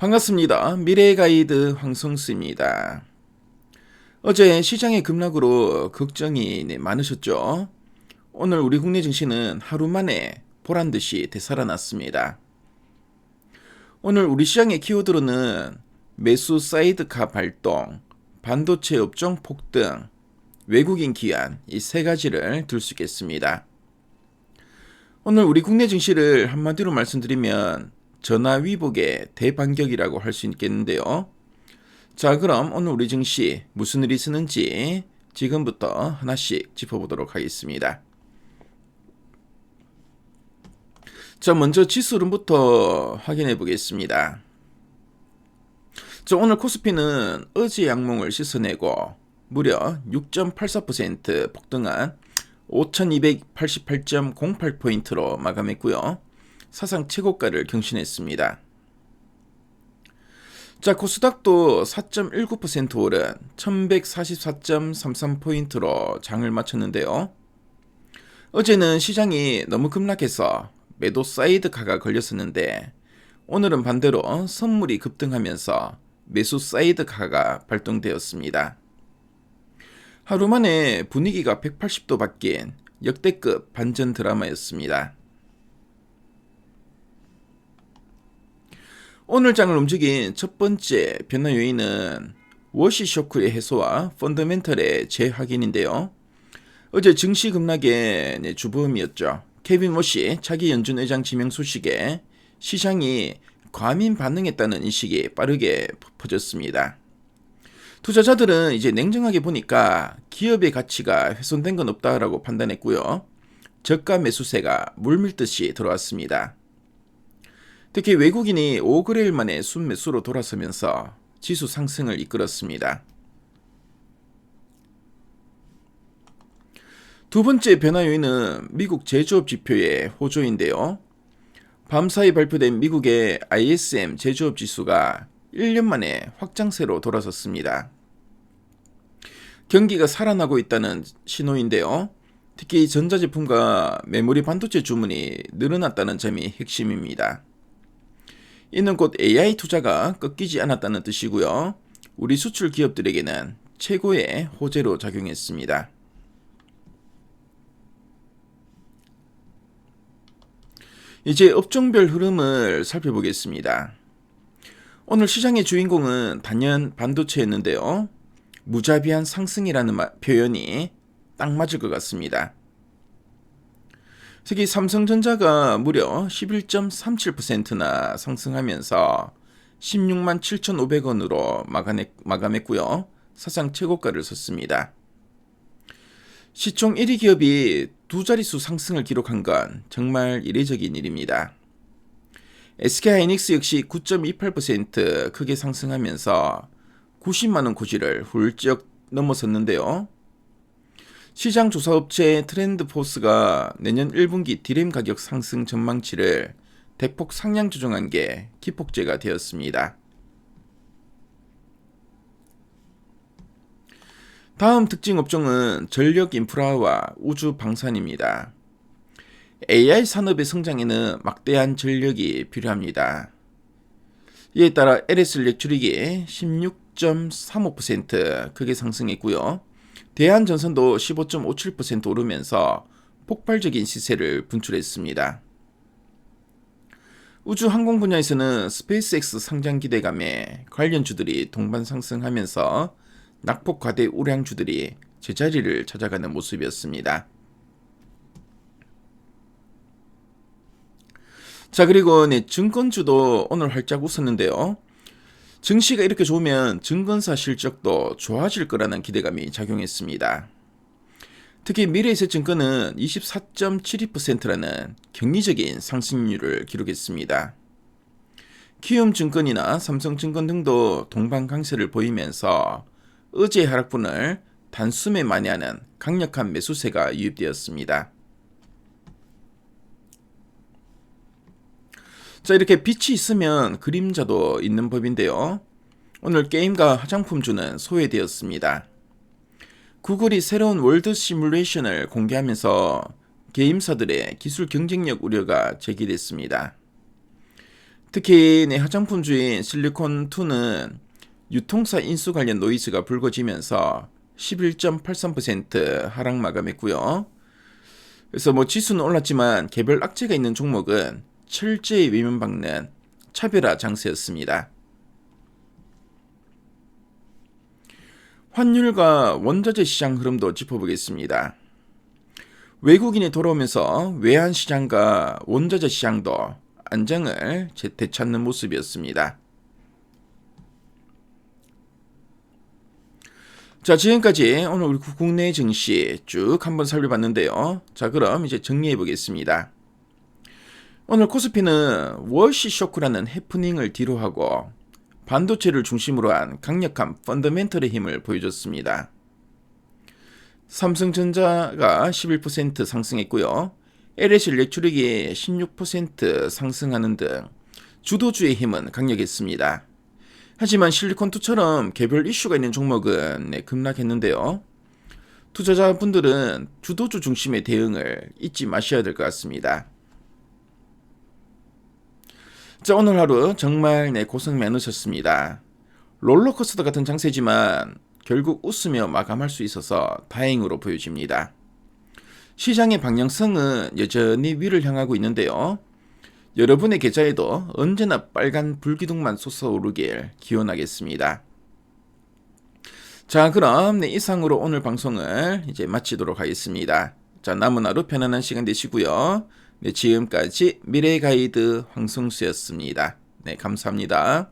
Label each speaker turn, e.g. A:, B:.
A: 반갑습니다. 미래의 가이드 황성수입니다. 어제 시장의 급락으로 걱정이 네, 많으셨죠? 오늘 우리 국내 증시는 하루 만에 보란 듯이 되살아났습니다. 오늘 우리 시장의 키워드로는 매수 사이드카 발동, 반도체 업종 폭등, 외국인 기한 이 세 가지를 들 수 있겠습니다. 오늘 우리 국내 증시를 한마디로 말씀드리면 전화 위복의 대반격이라고 할 수 있겠는데요. 자, 그럼 오늘 우리 증시 무슨 일이 있었는지 지금부터 하나씩 짚어보도록 하겠습니다. 자, 먼저 지수론부터 확인해 보겠습니다. 자, 오늘 코스피는 어제 양몽을 씻어내고 무려 6.84% 폭등한 5288.08포인트로 마감했고요. 사상 최고가를 경신했습니다. 자, 코스닥도 4.19% 오른 1144.33포인트로 장을 마쳤는데요. 어제는 시장이 너무 급락해서 매도 사이드카가 걸렸었는데 오늘은 반대로 선물이 급등하면서 매수 사이드카가 발동되었습니다. 하루 만에 분위기가 180도 바뀐 역대급 반전 드라마였습니다. 오늘 장을 움직인 첫 번째 변화 요인은 워시 쇼크의 해소와 펀더멘털의 재확인인데요. 어제 증시 급락의 네, 주범이었죠. 케빈 워시 차기 연준 의장 지명 소식에 시장이 과민 반응했다는 인식이 빠르게 퍼졌습니다. 투자자들은 이제 냉정하게 보니까 기업의 가치가 훼손된 건 없다라고 판단했고요. 저가 매수세가 물밀듯이 들어왔습니다. 특히 외국인이 5거래일 만에 순매수로 돌아서면서 지수 상승을 이끌었습니다. 두 번째 변화 요인은 미국 제조업 지표의 호조인데요. 밤사이 발표된 미국의 ISM 제조업 지수가 1년 만에 확장세로 돌아섰습니다. 경기가 살아나고 있다는 신호인데요. 특히 전자제품과 메모리 반도체 주문이 늘어났다는 점이 핵심입니다. 이는 곧 AI 투자가 꺾이지 않았다는 뜻이고요. 우리 수출 기업들에게는 최고의 호재로 작용했습니다. 이제 업종별 흐름을 살펴보겠습니다. 오늘 시장의 주인공은 단연 반도체였는데요. 무자비한 상승이라는 표현이 딱 맞을 것 같습니다. 특히 삼성전자가 무려 11.37%나 상승하면서 16만 7,500원으로 마감했 고요. 사상 최고가를 썼습니다. 시총 1위 기업이 두 자릿수 상승을 기록한 건 정말 이례적인 일입니다. SK하이닉스 역시 9.28% 크게 상승하면서 90만원 고지를 훌쩍 넘어섰는데요. 시장 조사 업체 트렌드포스가 내년 1분기 디램 가격 상승 전망치를 대폭 상향 조정한 게 기폭제가 되었습니다. 다음 특징 업종은 전력 인프라와 우주 방산입니다. AI 산업의 성장에는 막대한 전력이 필요합니다. 이에 따라 LS 일렉트릭이 16.35% 크게 상승했고요. 대한전선도 15.57% 오르면서 폭발적인 시세를 분출했습니다. 우주 항공 분야에서는 스페이스X 상장 기대감에 관련주들이 동반 상승하면서 낙폭 과대 우량주들이 제자리를 찾아가는 모습이었습니다. 자, 그리고 네, 증권주도 오늘 활짝 웃었는데요. 증시가 이렇게 좋으면 증권사 실적도 좋아질 거라는 기대감이 작용했습니다. 특히 미래에셋증권은 24.72%라는 경리적인 상승률을 기록했습니다. 키움증권이나 삼성증권 등도 동반 강세를 보이면서 어제 하락분을 단숨에 만회하는 강력한 매수세가 유입되었습니다. 자, 이렇게 빛이 있으면 그림자도 있는 법인데요. 오늘 게임과 화장품주는 소외되었습니다. 구글이 새로운 월드 시뮬레이션을 공개하면서 게임사들의 기술 경쟁력 우려가 제기됐습니다. 특히 네, 화장품주인 실리콘2는 유통사 인수 관련 노이즈가 불거지면서 11.83% 하락 마감했고요. 그래서 뭐 지수는 올랐지만 개별 악재가 있는 종목은 철저히 위면박는 차별화 장세였습니다. 환율과 원자재 시장 흐름도 짚어보겠습니다. 외국인이 돌아오면서 외환 시장과 원자재 시장도 안정을 되찾는 모습이었습니다. 자, 지금까지 오늘 우리 국내 증시 쭉 한번 살펴봤는데요. 자, 그럼 이제 정리해 보겠습니다. 오늘 코스피는 월시 쇼크라는 해프닝을 뒤로하고 반도체를 중심으로 한 강력한 펀더멘털의 힘을 보여줬습니다. 삼성전자가 11% 상승했고요. LH 일렉트릭이 16% 상승하는 등 주도주의 힘은 강력했습니다. 하지만 실리콘2처럼 개별 이슈가 있는 종목은 네, 급락했는데요. 투자자분들은 주도주 중심의 대응을 잊지 마셔야 될 것 같습니다. 자, 오늘 하루 정말 네, 고생 많으셨습니다. 롤러코스터 같은 장세지만 결국 웃으며 마감할 수 있어서 다행으로 보여집니다. 시장의 방향성은 여전히 위를 향하고 있는데요. 여러분의 계좌에도 언제나 빨간 불기둥만 솟아오르길 기원하겠습니다. 자, 그럼 네, 이상으로 오늘 방송을 이제 마치도록 하겠습니다. 자, 남은 하루 편안한 시간 되시고요. 네, 지금까지 미래 가이드 황성수였습니다. 네, 감사합니다.